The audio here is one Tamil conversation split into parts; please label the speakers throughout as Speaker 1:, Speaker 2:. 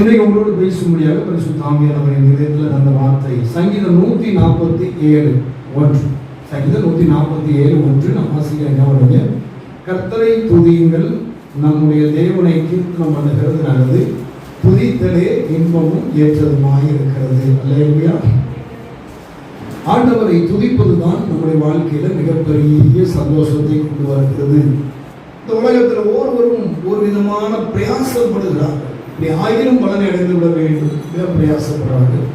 Speaker 1: இன்றைக்கு உங்களோடு பேசும்படியாக பரிசு தாமியானவரின் இதயத்தில் அந்த வார்த்தை. சங்கீதம் நூற்றி நாற்பத்தி ஏழு ஒன்று. சங்கீதம் நூற்றி நாற்பத்தி ஏழு ஒன்று. நம் ஆசிரியர் என்ன கர்த்தரை துதியுங்கள். நம்முடைய தேவனை கீர்த்தனம் பண்ணுகிறது நல்லது. துதித்தலே இன்பமும் ஏற்றதுமாக இருக்கிறது. அல்லையா ஆண்டவரை துதிப்பதுதான் நம்முடைய வாழ்க்கையில மிகப்பெரிய சந்தோஷத்தை கொண்டு வருகிறது. இந்த உலகத்தில் ஒவ்வொருவரும் ஒரு விதமான பிரயாசப்படுகிறார்கள். இப்படி ஆயிரம் பலனை அடைந்து விட வேண்டும். மிக பிரயாசப்படுறார்கள்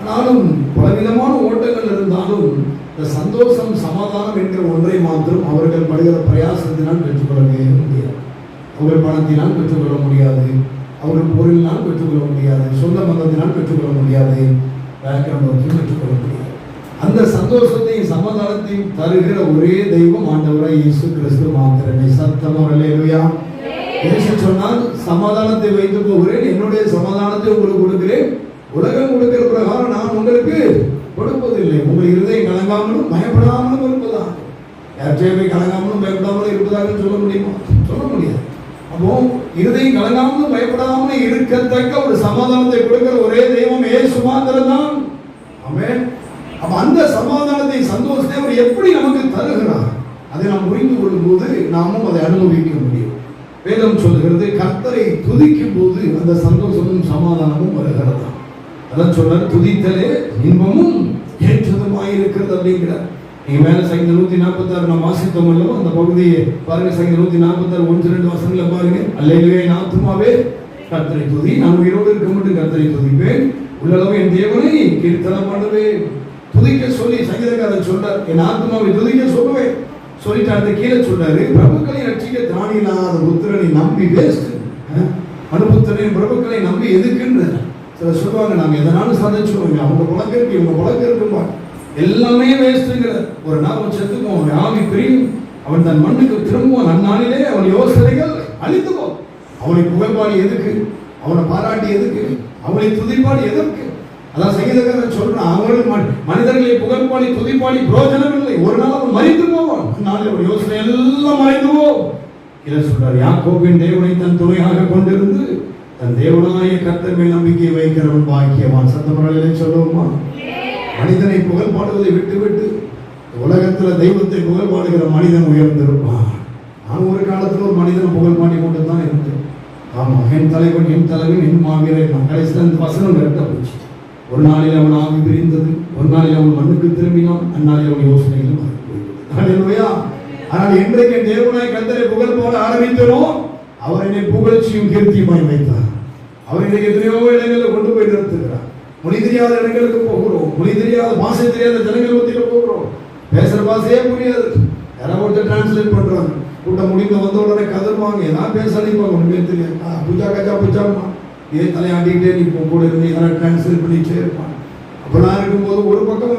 Speaker 1: ஆனாலும் பலவிதமான ஓட்டங்கள் இருந்தாலும் இந்த சந்தோஷம் சமாதானம் என்கிற ஒன்றை மாத்திரம் அவர்கள் படுகிற பிரயாசத்தினால் பெற்றுக்கொள்ளவே முடியாது. அவர்கள் பணத்தினால் பெற்றுக்கொள்ள முடியாது. அவர்கள் பொருளினால் பெற்றுக்கொள்ள முடியாது. சொந்த மதத்தினால் பெற்றுக்கொள்ள முடியாது. பேக்கிரமத்தையும் பெற்றுக்கொள்ள முடியாது. அந்த சந்தோஷத்தையும் சமாதானத்தையும் தருகிற ஒரே தெய்வம் ஆண்டவராய் இயேசு கிறிஸ்து மாத்திரமே. சத்தம் அல்லேலூயா இயேசு சொன்னால் சமாதானத்தை வைத்து போகிறேன். என்னுடைய சமாதானத்தை உங்களுக்கு கொடுக்கிறேன். உலகம் கொடுக்கிற பிரகாரம் நான் உங்களுக்கு கொடுப்பதில்லை. உங்கள் இருதயம் கலங்காமலும் பயப்படாமலும் இருப்பதாக. யார்கிட்டயுமே கலங்காமலும் பயப்படாமலும் இருப்பதாக சொல்ல முடியுமா? சொல்ல முடியாது. அப்போ இருதயம் கலங்காமலும் பயப்படாமலும் இருக்கத்தக்க ஒரு சமாதானத்தை கொடுக்கிற ஒரே தெய்வம் ஏ சுமாந்திரம் தான் ஆமென். அப்ப அந்த சமாதானத்தை சந்தோஷத்தை அவர் எப்படி நமக்கு தருகிறார்? அதை நாம் புரிந்து கொள்ளும் போது நாமும் அதை அனுபவிக்க முடியும். வேதம் சொல்கிறது கர்த்தரை துதிக்கும் போது அந்த சந்தோஷமும் சமாதானமும் வருகிறதா அதான் சொல்றாரு துதித்தலே இன்பமும் ஏற்றதுமாய் இருக்கிறது அப்படிங்கிறார். நீங்க மேல சங்க நூத்தி நாற்பத்தி ஆறு நான் வாசித்தோம் அல்லவோ? அந்த பகுதியை பாருங்க சங்க நூத்தி நாற்பத்தி ஆறு ஒன்று ரெண்டு வசனங்களை பாருங்க. அல்லையிலே நாத்துமாவே கர்த்தரை துதி நான் உயிரோடு இருக்க மட்டும் கர்த்தரை துதிப்பேன். உள்ளளவு என் தேவனை கீர்த்தனம் பண்ணுவேன் துதிக்க சொல்லி சங்கீதக்காரர் சொல்றார் என் ஆத்மாவை துதிக்க சொல்லுவேன். சொல்லிட்டு கீழே சொன்னாரு பிரபுக்களை ரட்சிக்க திராணி இல்லாத புத்திரனை நம்பி வேஸ்ட். அனுபுத்திரனை பிரபுக்களை நம்பி எதுக்குன்ற? சில சொல்லுவாங்க நாங்க எதனாலும் சாதிச்சுருவாங்க அவங்க புழக்க இருக்கு இவங்க புழக்க எல்லாமே வேஸ்ட்டுங்கிற ஒரு நாள் செத்துக்கும் அவன் ஆவி பிரியும். அவன் தன் மண்ணுக்கு திரும்புவான் அந்நாளிலே அவன் யோசனைகள் அழிந்து போ அவனை புகைப்பாடி எதுக்கு? அவனை பாராட்டி எதுக்கு? அவனை துதிப்பாடி எதற்கு? அதான் சங்கீதக்காரன் சொல்றான் அவர்கள் மனிதர்களை புகழ்பாடி துதிப்பாடி பிரோஜனம் இல்லை. ஒரு நாள் அவன் மறைந்து போவான். நாளை ஒரு யோசனை எல்லாம் மறைந்து போவோம் இதை சொல்றார் யாக்கோபின் தேவனை தன் துணையாக கொண்டிருந்து தன் தேவனாய கர்த்தர் நம்பிக்கை வைக்கிறவன் பாக்கியவான். சத்தமரலை சொல்லுவோமா? மனிதனை புகழ் பாடுவதை விட்டு உலகத்தில் உலகத்துல தெய்வத்தை புகழ் பாடுகிற மனிதன் உயர்ந்திருப்பான். நான் ஒரு காலத்துல ஒரு மனிதன் புகழ் பாடி கொண்டு தான் இருந்தேன். ஆமா என் தலைவன் என் தலைவன் என் மாவீரன். கடைசியில் அந்த வசனம் கரெக்டா போச்சு ஒரு நாளில் அவன் ஆவி பிரிந்தது ஒரு நாளில் அவன் மண்ணுக்கு திரும்பினான் அந்நாளில் அவன் யோசனைகளும் ஹalleluya. ஆனால் இன்றைக்கு என் தேவனாய் கந்தரை புகழ் போட ஆரம்பித்தனோ அவர் என்னை புகழ்ச்சியும் கீர்த்தியுமாய் வைத்தார். அவர் இன்றைக்கு எத்தனையோ இடங்களில் கொண்டு போய் நிறுத்துகிறார். மொழி தெரியாத இடங்களுக்கு போகிறோம் மொழி தெரியாத பாஷை தெரியாத ஜனங்கள் மத்தியில் போகிறோம். பேசுற பாஷையே புரியாது. யாராவது ஒருத்தர் டிரான்ஸ்லேட் பண்றாங்க. கூட்டம் முடிந்து வந்த உடனே கதறுவாங்க ஏதாவது பேச அழைப்பாங்க ஒன்றுமே தெரியாது. ஆ, புஜா கஜா புஜாமா இதே தலையாட்டிக்கிட்டே நீ இப்போ கூட இருந்து யாராவது டிரான்ஸ்லேட் பண்ணிட்டே இருப்பான் அப்படிலாம் இருக்கும்போது ஒரு பக்கம்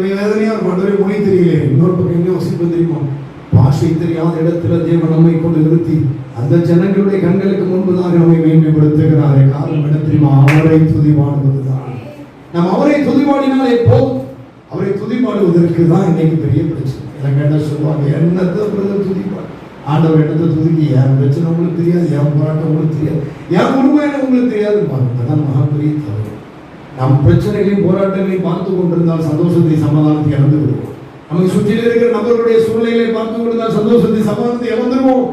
Speaker 1: வேதனையாக இருக்கும். அதுவே மொழி தெரியல இன்னொரு பக்கம் எங்க வசிப்பு தெரியுமா? பாஷை தெரியாத இடத்துல தேவன் நம்மை கொண்டு நிறுத்தி அந்த ஜனங்களுடைய கண்களுக்கு முன்பதாக நம்மை மேன்மைப்படுத்துகிறாரே. காரணம் என்ன தெரியுமா? அவரை துதிபாடுவதுதான். நாம் அவரை துதிவாடினாலே போதும். அவரை துதிபாடுவதற்கு தான் இன்னைக்கு பெரிய பிரச்சனை. எனக்கு என்ன சொல்லுவாங்க என்னத்தை துதிப்பாடு ஆண்டவர் என்னத்தை துதுக்கி? என் பிரச்சனை உங்களுக்கு தெரியாது என் போராட்டம் உங்களுக்கு தெரியாது. என் குடும்பம் என்ன உங்களுக்கு தெரியாது அதான் மகாபெரிய தவறு. நம் பிரச்சனைகளையும் போராட்டங்களையும் பார்த்து கொண்டிருந்தால் சந்தோஷத்தை சமாதானத்தை இழந்து விடுவோம் நமக்கு சுற்றியில் இருக்கிற நபர்களுடைய சூழ்நிலையை பார்த்து கொண்டிருந்தால் சந்தோஷத்தை சமாதானத்தை இழந்துருவோம்.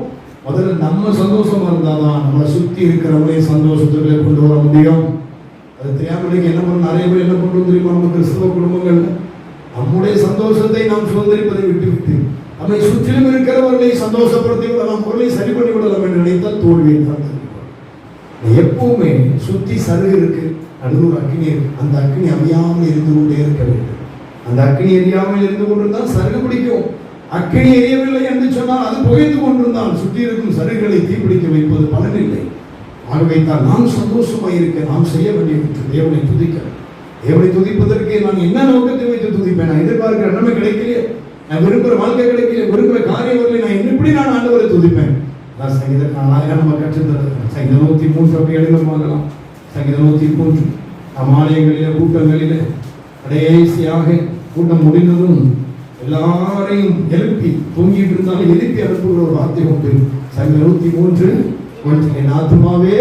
Speaker 1: முதல்ல நம்ம சந்தோஷமா இருந்தாதான் நம்மளை சுற்றி இருக்கிறவங்களையும் சந்தோஷத்துக்குள்ளே கொண்டு வர முடியும். அது தெரியாம என்ன பண்ண நிறைய பேர் என்ன பண்ணுறோம் தெரியுமா நம்ம கிறிஸ்தவ குடும்பங்கள் நம்முடைய சந்தோஷத்தை நாம் சுதந்திரிப்பதை விட்டு நம்மை சுற்றிலும் இருக்கிறவர்களை சந்தோஷப்படுத்தி விடலாம் பொருளை சரி பண்ணி விடலாம் என்று நினைத்தால் தோல்வியை தான் எப்பவுமே சுத்தி சருகு இருக்கு நடுவில் அக்னி இருக்கு. அந்த அக்னி அறியாமல் இருந்து கொண்டே இருக்க வேண்டும். அந்த அக்னி எரியாமல் இருந்து கொண்டிருந்தால் சருகு பிடிக்கும். அக்னி எரியவில்லை என்று சொன்னால் அது புகைத்து கொண்டிருந்தால் சுற்றி இருக்கும் சருகுகளை தீப்பிடிக்க வைப்பது பலனில்லை. ஆகவே தான் நாம் சந்தோஷமாக இருக்க நாம் செய்ய வேண்டியது தேவனை துதிக்க தேவனை துதிப்பதற்கு நான் என்ன நோக்கத்தை வைத்து துதிப்பேன்? நான் எதிர்பார்க்கிற நன்மை கிடைக்கலையே. நான் விரும்புகிற வாழ்க்கை கிடைக்கல விரும்புகிற காரியம் வரல நான் எப்படி நான் ஆண்டவரை துதிப்பேன். அதான் சங்கீதக்கான நாயகன் நம்ம கற்றுத்தருக்கிறோம் சங்கீத நூற்றி மூன்று அப்படி எழுத பார்க்கலாம் சங்கீத நூற்றி மூன்று. நம் ஆலயங்களிலே கடைசியாக கூட்டம் முடிந்ததும் எல்லாரையும் எழுப்பி தூங்கிட்டு இருந்தாலும் எழுப்பி அனுப்புகிற ஒரு வார்த்தை உண்டு. சங்கீத நூற்றி மூன்று. ஒன்று என் ஆத்மாவே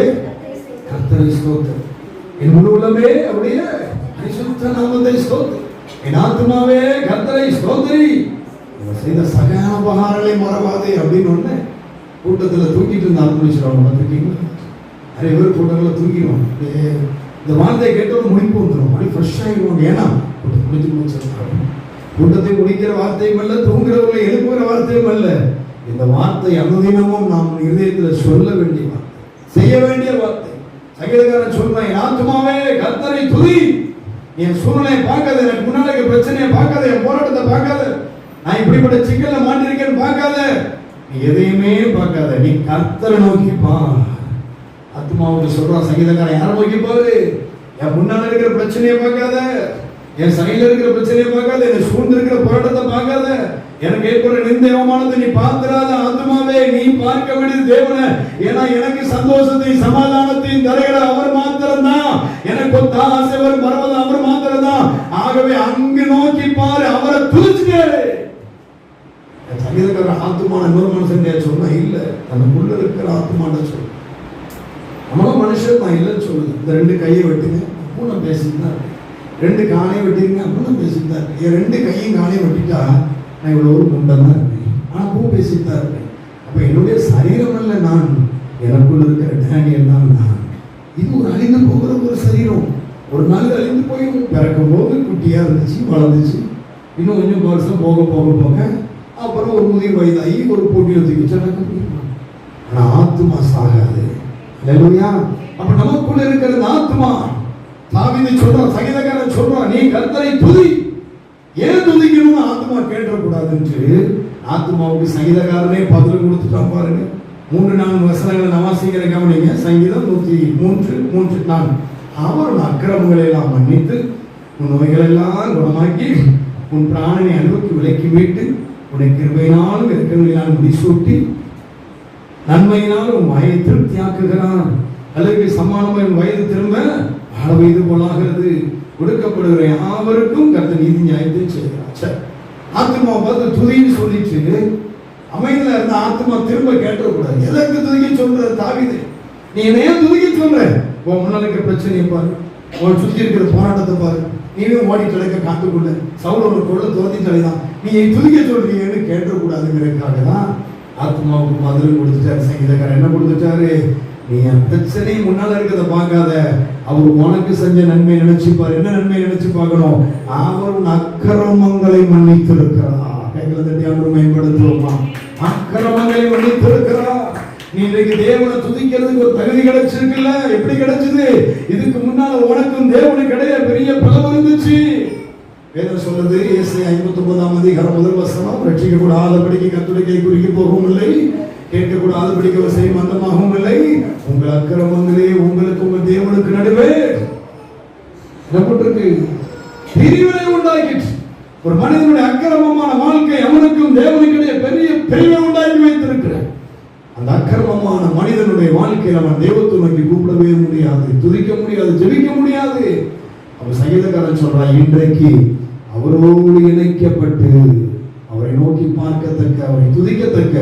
Speaker 1: கர்த்தரை ஸ்தோத்திரம். என் முழு உள்ளமே அவருடைய பரிசுத்த நாமத்தை ஸ்தோத்திரம். என் ஆத்மாவே கர்த்தரை ஸ்தோத்திரி இவர் செய்த சகல உபகாரங்களை மறவாதே அப்படின்னு ஒன்று கூட்டத்தில் தூக்கிட்டு இருந்த அனுபவிச்சிருவாங்க பார்த்துருக்கீங்களா நிறைய பேர் கூட்டங்களில் தூக்கிடுவாங்க அப்படியே இந்த வார்த்தையை கேட்டவங்க முடிப்பு வந்துடும் அப்படி ஃப்ரெஷ் ஆகிடுவாங்க ஏன்னா கூட்டம் முடிஞ்சு முடிச்சிருக்காங்க கூட்டத்தை முடிக்கிற வார்த்தையும் அல்ல தூங்குறவங்களை எழுப்புகிற வார்த்தையும் அல்ல. இந்த வார்த்தை அனுதினமும் நாம் இருதயத்தில் சொல்ல வேண்டிய வார்த்தை. செய்ய வேண்டிய வார்த்தை. சங்கீதக்காரன் சொல்றேன் என் ஆத்மாவே கர்த்தரை துதி. என் சூழ்நிலையை பார்க்காத எனக்கு முன்னாடி பிரச்சனையை பார்க்காத என் போராட்டத்தை பார்க்காத. நான் இப்படிப்பட்ட சிக்கல்ல மாட்டிருக்கேன்னு பார்க்காத. நீ எதையுமே பார்க்காத. நீ கர்த்தரை நோக்கி பார் ஆத்மாவுக்கு சொல்றான் சங்கீதக்காரன் யாரை நோக்கி பாரு என் முன்னால இருக்கிற பிரச்சனையை பார்க்காத. என் சைடுல இருக்கிற பிரச்சனையை பார்க்காத. என் சூழ்ந்து இருக்கிற போராட்டத்தை பார்க்காத. எனக்கு ஏற்படுற நிந்த அவமானத்தை நீ பார்த்திராத. ஆத்மாவே நீ பார்க்க வேண்டியது தேவனை. ஏன்னா எனக்கு சந்தோஷத்தையும் சமாதானத்தையும் தருகிற அவர் மாத்திரம்தான். எனக்கு ஒத்த ஆசை அவர் பரவதம் அவர் மாத்திரம்தான். ஆகவே அங்கு நோக்கி பாரு. அவர் இருக்கிற ஆத்மான இன்னொரு மனுஷன் சொன்னா இல்லை தனக்குள்ள இருக்கிற ஆத்மான சொல்லு நம்மளும் மனுஷன் தான் இல்லைன்னு சொல்லுது. இந்த ரெண்டு கையை வெட்டுங்க அப்பவும் நான் பேசிட்டு தான் ரெண்டு காலையும் வெட்டிருங்க அப்பவும் நான் பேசிட்டு தான் இருக்கேன். என் ரெண்டு கையும் காணையும் வெட்டிட்டா நான் இவ்வளோ ஒரு முண்டை தான் இருக்கேன். ஆனால் பூ பேசிட்டு தான் இருக்கேன். அப்போ என்னுடைய சரீரம் அல்ல நான் எனக்குள்ள இருக்கிற டேனியல் தான் நான். இது ஒரு அழிந்து போகிற ஒரு சரீரம். ஒரு நாள் அழிந்து போயிடும் பிறக்கும் போது குட்டியாக இருந்துச்சு வளர்ந்துச்சு. இன்னும் கொஞ்சம் வருஷம் போக போக போக அப்புறம் ஒரு முதிர் வயதாகி ஒரு போட்டியில் தூக்கி நடக்க ஆனால் ஆத்மா சாகாது. இல்லையா அப்ப நமக்குள்ள இருக்கிறது ஆத்மா. தாவீது சொல்றான் சங்கீதக்காரன் சொல்றான் நீ கர்த்தரை துதி. ஏன் துதிக்கணும்னு ஆத்மா கேட்டக்கூடாதுன்ட்டு ஆத்மாவுக்கு சங்கீதக்காரனே பதில் கொடுத்துட்டான் பாருங்க. மூன்று நான்கு வசனங்களை நவாசிக்கிற கவனிங்க. சங்கீதம் நூத்தி மூன்று மூன்று நான்கு. அவரோட அக்கிரமங்களை எல்லாம் மன்னித்து உன் நோய்களை எல்லாம் குணமாக்கி உன் பிராணனை அனுபவிக்கு விலக்கி விட்டு உன்னை கிருபையினாலும் இறக்கங்களினால் முடிசூட்டி நன்மையினால் உன் வயதை திருப்தியாக்குகிறான் அல்லது சமானமாக உன் வயது திரும்ப வாழ வயது போலாகிறது. கொடுக்கப்படுகிற யாவருக்கும் கருத்து நீதி நியாயத்தை செய்கிறார். சார். ஆத்மா பார்த்து துதின்னு சொல்லிட்டு அமைதியில் இருந்த ஆத்மா திரும்ப கேட்டக்கூடாது எதற்கு துதிக்க சொல்ற தாவிது? நீ என்ன ஏன் துதிக்க சொல்ற? உன் முன்னால இருக்கிற பிரச்சனையை பாரு. உன் சுற்றி இருக்கிற போராட்டத்தை பாரு. நீவே ஓடி தொலைக்க காத்துக்கொள்ள. சவுல் ஒரு பொருளை துரத்தி தொலைதான் நீ துதிக்க சொல்றீங்கன்னு கேட்டக்கூடாதுங்கிறதுக்காக தான் ஆத்மாவுக்கு மதுரை கொடுத்துட்டாரு. சங்கீதக்காரர் என்ன கொடுத்துட்டாரு? நீ என் பிரச்சனை முன்னால இருக்கிறத பார்க்காத. அவர் உனக்கு செஞ்ச நன்மை நினைச்சுப்பார். என்ன நன்மை நினைச்சு பார்க்கணும்? அவர் அக்கிரமங்களை மன்னித்திருக்கிறார். எங்களை தட்டி அவர் மேம்படுத்துவோமா? அக்கிரமங்களை மன்னித்திருக்கிறார். நீ இன்றைக்கு தேவனை துதிக்கிறதுக்கு ஒரு தகுதி கிடைச்சிருக்குல்ல? எப்படி கிடைச்சது? இதுக்கு முன்னால உனக்கும் தேவனுக்கு இடையே பெரிய பலம் இருந்துச்சு. வேதம் சொல்றது இயேசு ஐம்பத்தி ஒன்பதாம் அதிகாரம் முதல் வசனம் ரட்சிக்க கூட ஆதபடிக்கு கத்துடைக்கை குறுக்கி போகவும் இல்லை கேட்க கூட ஆதபடிக்கு ஒரு செய்யும் மந்தமாகவும் இல்லை உங்கள் அக்கிரமங்களே உங்களுக்கு உங்கள் தேவனுக்கு நடுவே. என்னப்பட்டிருக்கு பிரிவினை உண்டாக்கிட்டு ஒரு மனிதனுடைய அக்கிரமமான வாழ்க்கை அவனுக்கும் தேவனுக்கிடையே பெரிய பிரிவை உண்டாக்கி வைத்திருக்கிறார் அந்த அக்கிரமமான மனிதனுடைய வாழ்க்கையில் அவன் தெய்வத்தை நோக்கி கூப்பிடவே முடியாது. துதிக்க முடியாது ஜெபிக்க முடியாது. அவர் சங்கீதக்காரன் சொல்றான் இன்றைக்கு அவரோடு இணைக்கப்பட்டு அவரை நோக்கி பார்க்கத்தக்க அவரை துதிக்கத்தக்க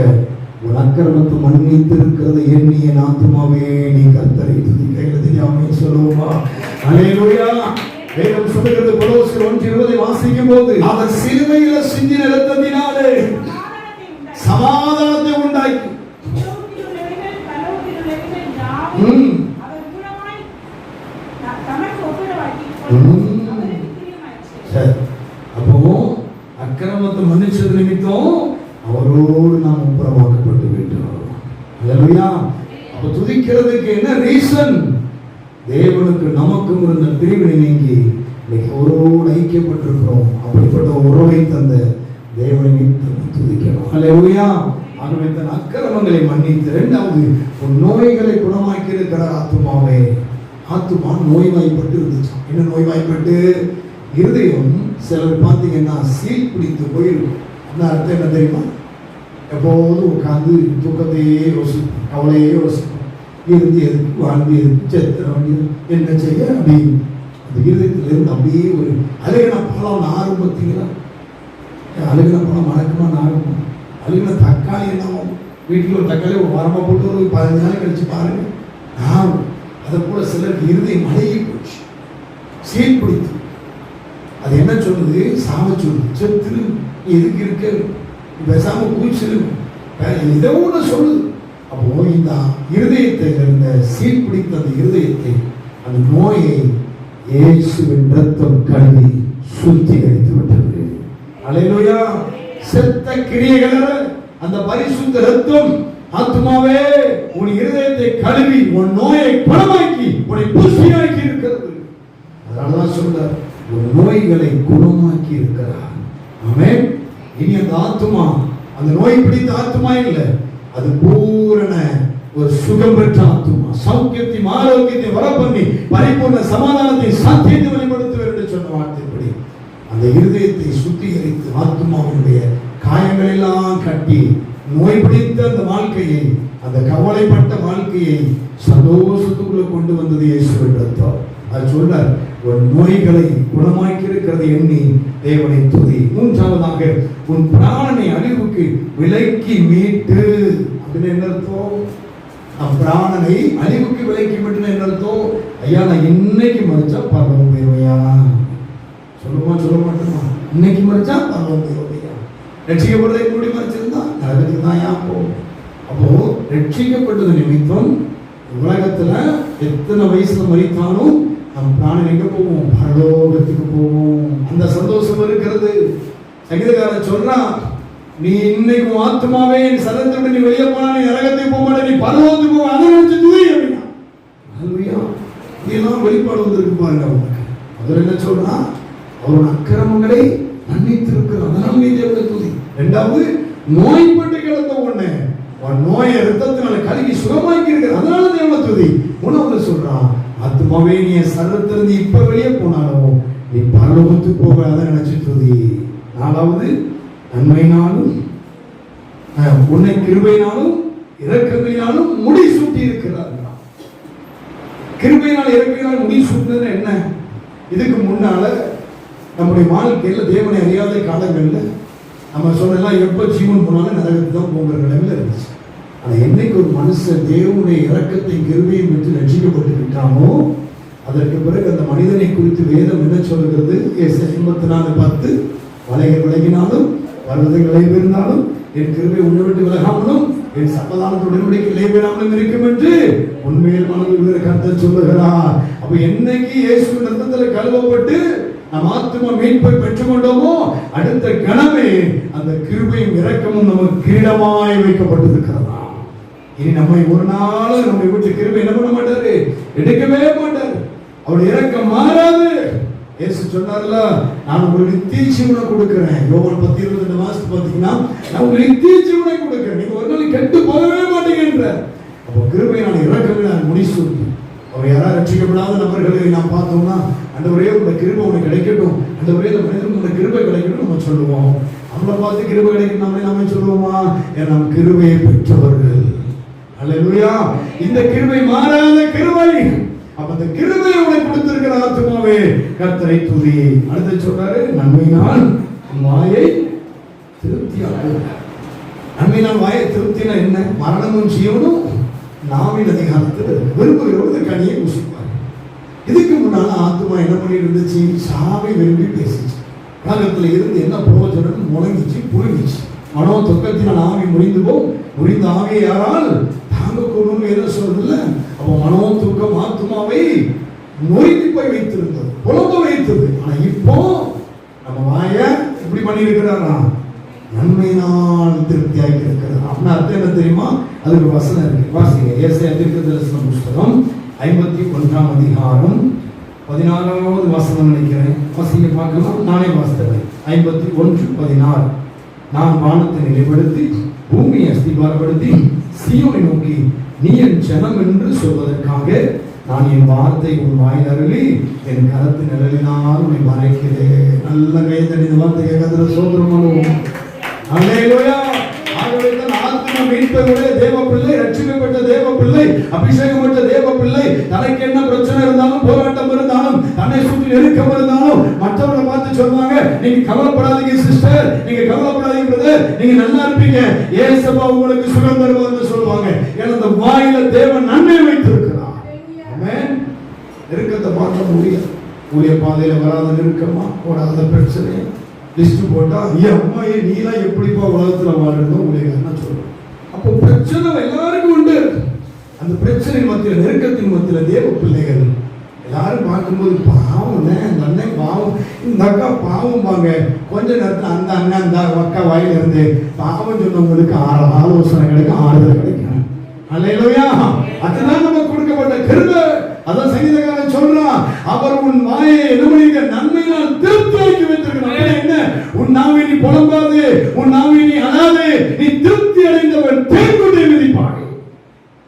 Speaker 1: ஒரு அக்கிரமத்தை மன்னித்திருக்கிறது எண்ணிய நாத்துமாவே நீ கர்த்தரை துதிக்க. தெரியாமே சொல்லுவோமா? அலையிலுயா வேதம் சொல்லுகிறது கொலோசியர் ஒன்று இருபதை வாசிக்கும் போது அவர் சிலுவையில சிந்தின ரத்தத்தினாலே சமாதானத்தை உண்டாக்கி ம். சரி அப்போ அக்கிரமத்தை மன்னிச்சது நிமித்தம் அவரோடு நாம் ஒப்புரமாக்கப்பட்டு விட்டோம். அல்லேலூயா அப்ப துதிக்கிறதுக்கு என்ன ரீசன் தேவனுக்கு நமக்கும் இருந்த பிரிவினை நீங்கி இன்னைக்கு அவரோடு ஐக்கியப்பட்டிருக்கிறோம் அப்படிப்பட்ட உறவை தந்த தேவனை நிமித்தம் துதிக்கணும் அல்லேலூயா ஆகவே தன் அக்கிரமங்களை மன்னித்து இரண்டாவது உன் நோய்களை குணமாக்கி இருக்கிற ஆத்துமாவே ஆத்துமா நோய்வாய்ப்பட்டு என்ன நோய் நோய்வாய்ப்பட்டு இருதயம் சிலர் பார்த்தீங்கன்னா சீல் பிடித்து போயிருக்கும். அந்த அர்த்தம் என்ன தெரியுமா? எப்போதும் உட்காந்து தூக்கத்தையே யோசிப்போம் கவலையே யோசிப்போம். இருந்து எதுக்கு வாழ்ந்து எதுக்கு செத்துற வேண்டியது என்ன செய்ய அப்படி அந்த இருதயத்திலிருந்து அப்படியே ஒரு அழுகின பழம் நாரும் பார்த்தீங்களா? அழுகின பழம் மணக்குமா நாருமா? அழுகின தக்காளி என்னவும் வீட்டில் ஒரு தக்காளி ஒரு வாரமாக போட்டு ஒரு பதினஞ்சு நாள் கழிச்சு பாருங்க. நாரும். அதை போல் சிலருக்கு இருதயம் அழகி சீல் பிடித்து அது என்ன சொல்லுது? சாம சொல்லுது செத்துரு எதுக்கு இருக்க? பேசாம பூச்சிரு ஏதோ ஒன்று சொல்லுது. அப்போ இந்த இருதயத்தை இருந்த சீல் பிடித்த அந்த இருதயத்தை அந்த நோயை இயேசுவின் ரத்தம் கழுவி சுத்திகரித்து விட்டது. அலையிலோயா. செத்த கிரியைகள அந்த பரிசுத்த ரத்தம் ஆத்மாவே உன் இருதயத்தை கழுவி உன் நோயை குணமாக்கி உன்னை புஷ்டியாக்கி இருக்கிறது. அதனாலதான் சொல்றார் ஒரு நோய்களை குணமாக்கி இருக்கிறார் ஆமே இனி அந்த ஆத்துமா அந்த நோய் பிடித்த ஆத்துமா இல்லை அது பூரண ஒரு சுகம் பெற்ற ஆத்துமா. சௌக்கியத்தையும் ஆரோக்கியத்தை வர பண்ணி பரிபூர்ண சமாதானத்தை சாத்தியத்தை வெளிப்படுத்துவர் என்று சொன்ன வார்த்தைப்படி அந்த இருதயத்தை சுத்திகரித்து ஆத்மாவினுடைய காயங்கள் எல்லாம் கட்டி நோய் பிடித்த அந்த வாழ்க்கையை அந்த கவலைப்பட்ட வாழ்க்கையை சந்தோஷத்துக்குள்ள கொண்டு வந்தது இயேசு என்று அது சொல்றார் உன் நோய்களை குணமாக்கியிருக்கிறது எண்ணி தேவனை துதி. மூன்றாவதாக உன் பிராணனை அழிவுக்கு விலக்கி மீட்டு. அப்படின்னு என்ன அர்த்தம்? நம் பிராணனை அழிவுக்கு விலக்கி மீட்டு என்ன அர்த்தம்? ஐயா நான் இன்னைக்கு மறிச்சா பரவம் போயிருவையா? சொல்லுமா சொல்ல மாட்டோமா? இன்னைக்கு மறிச்சா பரவம் போயிருவையா? ரட்சிக்கப்படுறதை கூடி மறைச்சிருந்தா நரகத்துக்கு தான் ஏன் போகும் அப்போ ரட்சிக்கப்பட்டது நிமித்தம் உலகத்துல எத்தனை வயசுல மறித்தாலும் அவன் பிராணம் எங்க போவோம் பரலோகத்துக்கு போவோம். அந்த சந்தோஷம் இருக்கிறது. சங்கீதக்காரன் சொன்னா நீ இன்னைக்கு ஆத்மாவே நீ சரத்தை நீ வெளியே போனா நீ நரகத்துக்கு போக மாட்டே நீ பரலோகத்துக்கு போக அதை நினைச்சு துதி அப்படின்னா. இதெல்லாம் வெளிப்பாடு வந்திருக்கு பாருங்க அவனுக்கு அவர் என்ன சொல்றா அவன் அக்கிரமங்களை மன்னித்திருக்கிறான் அதனால் நீ தேவனை துதி. ரெண்டாவது நோய்பட்டு கிடந்த உடனே உன் நோயை ரத்தத்தினால கழுகி சுகமாக்கி இருக்கிற அதனால தேவனை துதி. மூணாவது சொல்றான் ஆத்மாவே நீ என் இப்ப வெளியே போனாலும் நீ பரலோகத்துக்கு போகாத நினைச்சிட்டு நினைச்சு நாலாவது நன்மையினாலும் உன்னை கிருபையினாலும் இறக்கங்களினாலும் முடி சூட்டி இருக்கிறார் கிருபையினால் இறக்கையினால் முடி சூட்டினது என்ன? இதுக்கு முன்னால நம்முடைய வாழ்க்கையில் தேவனை அறியாத காலங்களில் நம்ம சொன்னெல்லாம் எப்போ ஜீவன் போனாலும் நரகத்துக்கு தான் போகிற நிலைமையில் இருந்துச்சு. ஆனால் என்னைக்கு ஒரு மனுஷன் தேவனுடைய இறக்கத்தை கிருபையும் பெற்று ரட்சிக்கப்பட்டு விட்டானோ அதற்கு பிறகு அந்த மனிதனை குறித்து வேதம் என்ன சொல்கிறது? ஏசு நாலு பத்து வலைகள் விலகினாலும் பர்வதங்கள் விளைவிருந்தாலும் என் கிருபை உன்னை விட்டு விலகாமலும் என் சமாதானத்துடன் உடன்படிக்கை நிலைபெறாமலும் இருக்கும் என்று உண்மையில் மனதில் கருத்தை சொல்லுகிறார். அப்ப என்னைக்கு இயேசு ரத்தத்துல கழுவப்பட்டு நம் ஆத்மா மீட்பை பெற்றுக்கொண்டோமோ அடுத்த கணமே அந்த கிருபையும் இரக்கமும் நமக்கு கிரீடமாய் வைக்கப்பட்டிருக்கிறதா? இனி நம்மை ஒரு நாள் நம்மை விட்டு கிருபை என்ன பண்ண மாட்டாரு? எடுக்கவே மாட்டாரு. அவர் இறக்க மாறாது. ஏசு சொன்னார்ல நான் உங்களுக்கு நித்திய ஜீவனை கொடுக்குறேன். யோகன் பத்தி இருபத்தி ரெண்டு மாசத்து பார்த்தீங்கன்னா நான் உங்களுக்கு நித்திய ஜீவனை கொடுக்குறேன். நீங்க ஒரு நாள் கெட்டு போகவே மாட்டீங்கன்ற. அப்போ கிருபை நான் இறக்கவே நான் சொல்லி அவர் யாராவது ரட்சிக்கப்படாத நபர்களை நாம் பார்த்தோம்னா அந்த ஒரே உங்க கிருபை உனக்கு கிடைக்கட்டும். அந்த ஒரே இந்த மனிதனுக்கு உங்க கிருபை கிடைக்கட்டும் நம்ம சொல்லுவோம். நம்மளை பார்த்து கிருபை கிடைக்கும் நம்ம நாம சொல்லுவோமா? ஏன் நாம் கிருபையை பெற்றவர்கள். அல்லேலூயா இந்த கிருபை மாறாத கிருபை. அப்ப அந்த கிருபை உனக்கு கொடுத்திருக்கிற ஆத்மாவே கர்த்தரை துதி. அடுத்து சொல்றாரு நன்மையினால் வாயை திருப்தியாக்குகிறார் நன்மையினால் வாயை திருப்தினா என்ன? மரணமும் ஜீவனும் நாவின் அதிகாரத்தில் இருக்கு. கனியை புசிப்பார். இதுக்கு முன்னால ஆத்மா என்ன பண்ணி இருந்துச்சு சாவை விரும்பி பேசிச்சு. உலகத்தில் இருந்து என்ன பிரயோஜனம் முழங்கிச்சு புரிஞ்சிச்சு. மனோ துக்கத்தினால் ஆவி முறிந்து போ முறிந்த ஆவியை யாரால் கொடுன்னு ஏதோ சொல்றதுல அப்போ மனோ துக்கம் ஆத்மாவை நொறுக்கி போய் வைத்திருந்தது புலம்ப வைத்தது. ஆனா இப்போ நம்ம வாய இப்படி பண்ணியிருக்கிறாரா? நன்மையினால் திருப்தியாகி இருக்கிறார் அப்படின்னா அர்த்தம் என்ன தெரியுமா? அதுக்கு வசனம் இருக்கு. வாசிங்க. ஏசாயா தீர்க்கதரிசன புஸ்தகம் ஐம்பத்தி ஒன்றாம் அதிகாரம் பதினாறாவது வசனம் நினைக்கிறேன். வாசிங்க பார்க்கலாம் நானே வாசித்தேன். ஐம்பத்தி ஒன்று பதினாறு. நான் வானத்தை நிலைப்படுத்தி பூமியை அஸ்திபாரப்படுத்தி சீயோனை நோக்கி நீ என் ஜனம் என்று சொல்வதற்காக நான் என் வார்த்தை உன் வாயில் அருளி என் கருத்து நிழலினால் உன்னை மறைக்கிறேன். நல்ல கைத்தடி இந்த வார்த்தை கேட்கறதுல சோதரம் பண்ணுவோம் தான் ஆத்ம தேவ பிள்ளை ரட்சிக்கப்பட்ட தேவ பிள்ளை அபிஷேகப்பட்ட தேவ பிள்ளை. தனக்கு என்ன பிரச்சனை இருந்தாலும் போராட்டம் இருந்தாலும் தன்னை சுற்றி நெருக்கம் இருந்தாலும் மற்றவங்களை பார்த்து சொல்லுவாங்க நீங்க கவலைப்படாதீங்க சிஸ்டர் நீங்க கவலைப்படாதீங்க பிரதர் நீங்க நல்லா இருப்பீங்க. ஏசப்பா உங்களுக்கு சுகம் தருவார்னு சொல்லுவாங்க. ஏன்னா அந்த வாயில தேவன் நன்மை வைத்திருக்கிறான் நெருக்கத்தை மாற்ற முடியாது உரிய பாதையில வராத நெருக்கமா? போடாத பிரச்சனை லிஸ்ட் போட்டா ஐயா அம்மா ஏ நீலாம் எப்படிப்பா உலகத்துல வாழ்றதோ உங்களுக்கு அப்போ பிரச்சனை எல்லாருக்கும் உண்டு. அந்த பிரச்சனை மத்தியில் நெருக்கத்தின் மத்தியில் தேவ பிள்ளைகள் எல்லாரும் பார்க்கும்போது பாவம் அந்த அண்ணன் பாவம். இந்த அக்கா பாவம் பாங்க கொஞ்ச நேரத்தில் அந்த அண்ணன் அந்த அக்கா வாயில இருந்து பாவம் சொன்னவங்களுக்கு ஆறு ஆலோசனை கிடைக்கும் ஆறுதல் கிடைக்கும். அல்லையா அதுதான் நமக்கு கொடுக்கப்பட்ட கருத அதான் சங்கீதக்காரன் சொல்றான் அவர் உன் வாயை என்னுடைய நன்மையால் திருப்தியாக்கி வைத்திருக்கிறார் என்ன உன் நாவை நீ புலம்பாது உன் நாவை நீ அழாது நீ திருப்தி அடைந்தவன் தேர்வுடைய விதிப்பாடு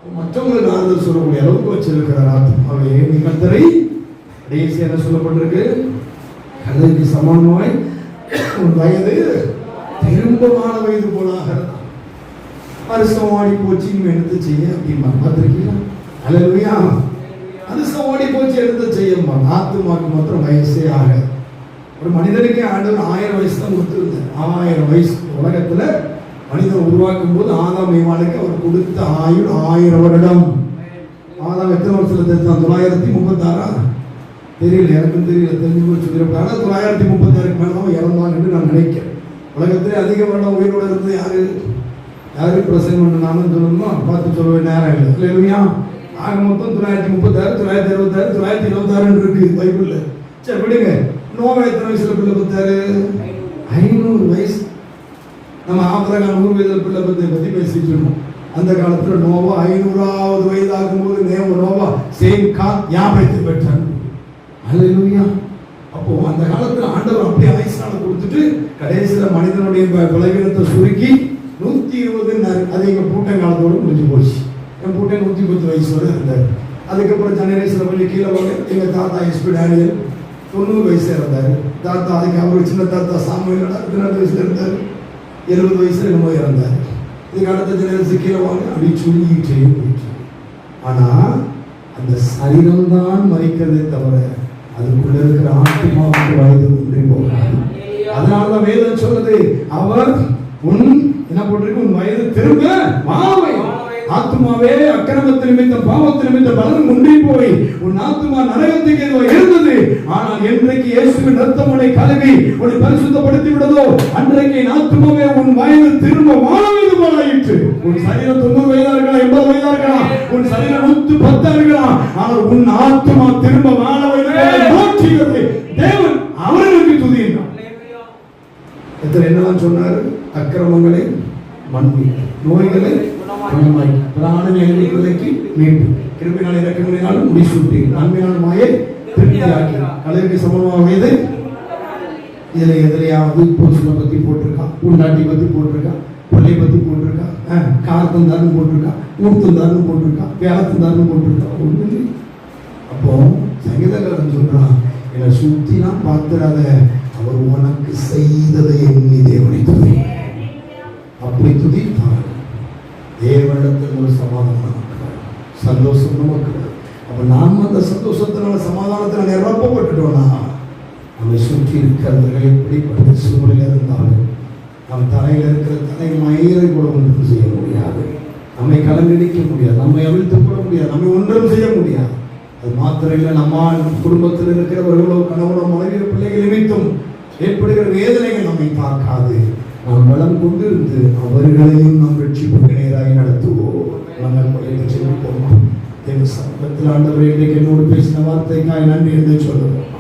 Speaker 1: மற்றவங்களுக்கு ஆறுதல் சொல்லக்கூடிய அளவுக்கு வச்சிருக்கிறார் ஆத்மாவே நீ கத்தரை கடைசி என்ன சொல்லப்பட்டிருக்கு கதைக்கு சமானமாய் உன் வயது திரும்பமான வயது போலாக வருஷம் ஓடி போச்சு இனிமே எடுத்து செய்ய அப்படிமா பார்த்துருக்கீங்களா அல்லையா வருஷம் ஓடி போச்சு எடுத்து செய்யம்மா ஆத்துமாக்கு மாத்திரம் வயசே ஆக ஒரு மனிதனுக்கே ஆண்டவர் ஆயிரம் வயசு தான் கொடுத்துருந்தார் ஆயிரம் வயசு உலகத்துல மனிதன் உருவாக்கும் போது ஆதாம் ஏவாளுக்கு அவர் கொடுத்த ஆயுள் ஆயிரம் வருடம். ஆதாம் எத்தனை வருஷத்தில் தெரிஞ்சான் தொள்ளாயிரத்தி முப்பத்தாறா? தெரியல எனக்கும் தெரியல தெரிஞ்சு போச்சு ஆனால் தொள்ளாயிரத்தி முப்பத்தாறுக்கு மேலே தான் இறந்தான் என்று நான் நினைக்கிறேன். உலகத்திலே அதிக வருடம் உயிரோடு இருந்து யாரு? யாரு பிரசங்கம் பண்ண நானும் சொல்லணுமோ? பார்த்து சொல்ல நேரம் இல்லை இல்லையா ஆக மொத்தம் தொள்ளாயிரத்தி முப்பத்தாறு தொள்ளாயிரத்தி அறுபத்தாறு தொள்ளாயிரத்தி இருபத்தாறுன்னு இருக்கு பைபிளில். சரி விடுங்க. நோவா எத்தனை வயசுல பிள்ளை பார்த்தாரு ஐநூறு வயசு நம்ம ஆபரகாம் நூறு வயதில் பிள்ளை பற்றி பத்தி பேசிட்டு இருக்கோம் அந்த காலத்துல நோவா ஐநூறாவது வயதாகும் போது நேவ நோவா சேம் கா ஞாபகத்தை பெற்றான். அல்லேலூயா. அப்போ அந்த காலத்துல ஆண்டவர் அப்படியே ஆயுசால கொடுத்துட்டு கடைசியில மனிதனுடைய பலவீனத்தை சுருக்கி நூத்தி இருபது அது எங்க பூட்டன் காலத்தோட முடிஞ்சு போச்சு. என் பூட்டன் நூத்தி பத்து வயசு வரை இருந்தார். அதுக்கப்புறம் ஜெனரேஷன்ல கொஞ்சம் கீழே வாங்க எங்க தாத்தா எஸ்பி டேனியல் தொண்ணூறு வயசுல இருந்தாரு. தாத்தா அதுக்கு அவர் சின்ன தாத்தா சாமுவேல் பதினாறு வயசுல இருந்தாரு. எழுபது வயசுல என்னமோ இறந்தார். இதுக்கு அடுத்த ஜெனரேஷன் கீழே வாங்க அப்படின்னு சொல்லிக்கிட்டே போயிட்டு. ஆனா அந்த சரீரம் தான் மறிக்கிறதே தவிர அதுக்குள்ள இருக்கிற ஆத்மாவுக்கு வயது ஒன்றே போகாது. அதனாலதான் வேதம் சொல்றது அவர் உன் என்ன போட்டிருக்கு? உன் வயது திரும்ப மாவை. ஆத்மாவே அக்கிரமத்து நிமித்தம் பாவத்து நிமித்தம் பலரும் முன்னே போய் உன் ஆத்மா நரகத்துக்கு ஏதோ இருந்தது. ஆனால் என்றைக்கு இயேசுவின் ரத்தம் உன்னை கழுவி உன்னை பரிசுத்தப்படுத்தி விடதோ? அன்றைக்கு என் ஆத்மாவே உன் வயது திரும்ப மாவயது போலாயிற்று உன் சரீரம் தொண்ணூறு வயதா இருக்கலாம் எண்பது வயதா இருக்கலாம் உன் சரீரம் நூத்து பத்தா இருக்கலாம் ஆனால் உன் ஆத்மா திரும்ப மாணவயது மாற்றுகிறது தேவன் அவர்களுக்கு துதியினார் எத்தனை என்னெல்லாம் சொன்னார்? அக்கிரமங்களை மன்மி நோய்களை குணமாய் பிராணனை விலைக்கு மீட்பு. கிருமினால் இறக்கங்களினாலும் முடிசூட்டி. நன்மையான மாயை திருப்தியாக்கி. கலைக்கு சமமாகியது இதில் எதிரையாவது புருஷனை பற்றி போட்டிருக்கான் உண்டாட்டி பற்றி போட்டிருக்கான் பிள்ளை பற்றி போட்டிருக்கான் கார்த்தந்தாருன்னு போட்டிருக்கான் ஊர்த்தந்தாருன்னு போட்டிருக்கான் வேலத்தந்தாருன்னு போட்டிருக்கான் ஒண்ணு அப்போ சங்கீதக்காரன் சொல்கிறான் என்னை சுற்றிலாம் பார்த்துடாத அவர் உனக்கு செய்ததை எண்ணி தேவனை துதி. அப்படி துதித்தான் தேவனிடத்தில் ஒரு சமாதானம் நமக்கு சந்தோஷம் நமக்கு அப்போ நாம் அந்த சந்தோஷத்தினால சமாதானத்தில் நிரப்பப்பட்டுட்டோம்னா நம்மை சுற்றி இருக்கிறவர்கள் எப்படிப்பட்ட சூழ்நிலை இருந்தாலும் நம் தலையில் இருக்கிற தலை மயிரை கூட ஒன்றும் செய்ய முடியாது நம்மை கலங்கடிக்க முடியாது நம்மை அவிழ்த்து கூட முடியாது நம்மை ஒன்றும் செய்ய முடியாது அது மாத்திரம் இல்லை நம்ம குடும்பத்தில் இருக்கிறவர்களோ கணவனோ மனைவி பிள்ளைகள் நிமித்தம் ஏற்படுகிற வேதனைகள் நம்மை தாக்காது நாம் கொண்டு இருந்து அவர்களையும் நாம் ரட்சிப்போம் நேராக நடத்துவோம் நம்ம செல்வோம் தேவ சமூகத்தில் ஆண்டவர் இன்றைக்கு என்னோடு பேசின வார்த்தைக்காய் நன்றி என்று சொல்லுவோம்